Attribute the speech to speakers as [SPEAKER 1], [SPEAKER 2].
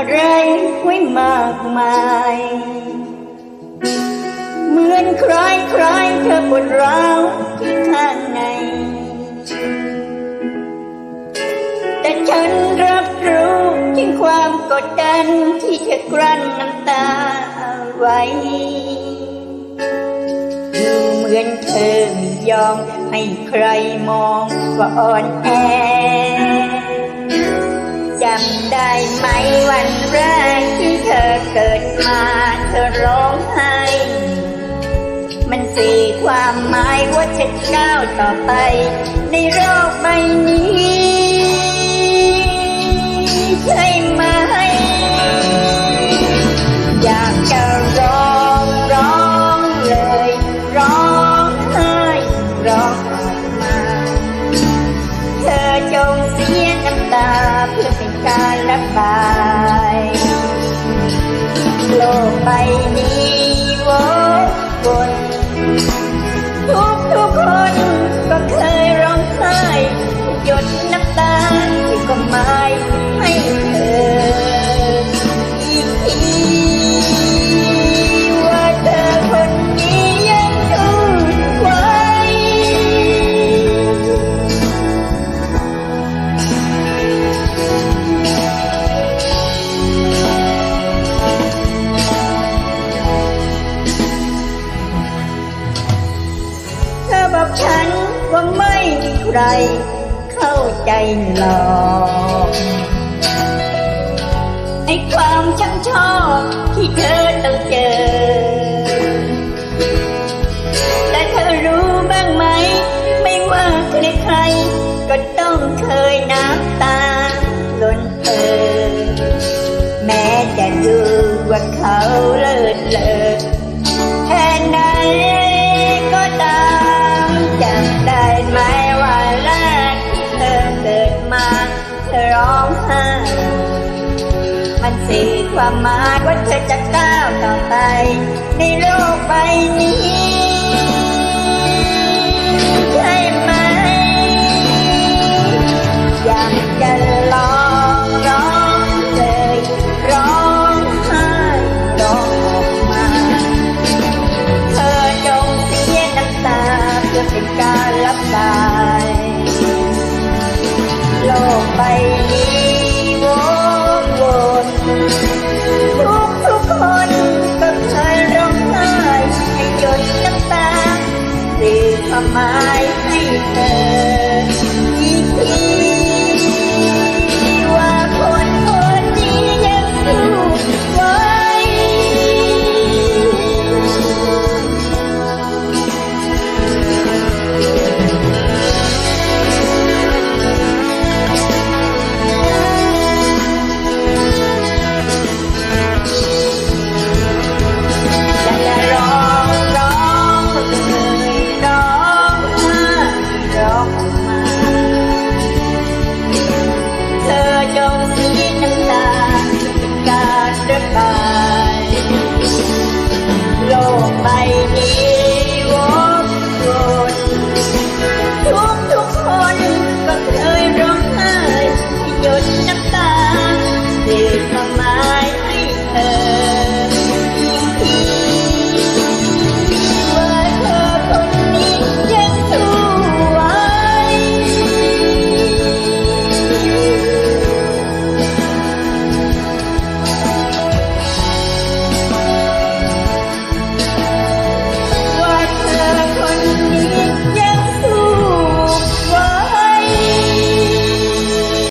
[SPEAKER 1] อะไรไว้มากมาย เหมือนใครใครเธอปวดร้าวที่ข้างใน แต่ฉันรับรู้ถึงความกดดันที่เธอกลั้นน้ำตาเอาไว้ดูเหมือนเธอไม่ยอมให้ใครมองว่าอ่อนแอ จำได้ไหมวันแรกที่เธอเกิดมาเธอร้องไห้ มันสื่อความหมายว่าฉันก้าวต่อไป ในโลกใบ ทุกทุกคนก็เคยร้องไห้ หยดน้ำตาที่ก็มา ร เข้าใจหรอกไอความช่างชอบที่เธอต้องเจอ สื่อความหมายว่าเธอจะก้าวต่อไป ในโลกใบนี้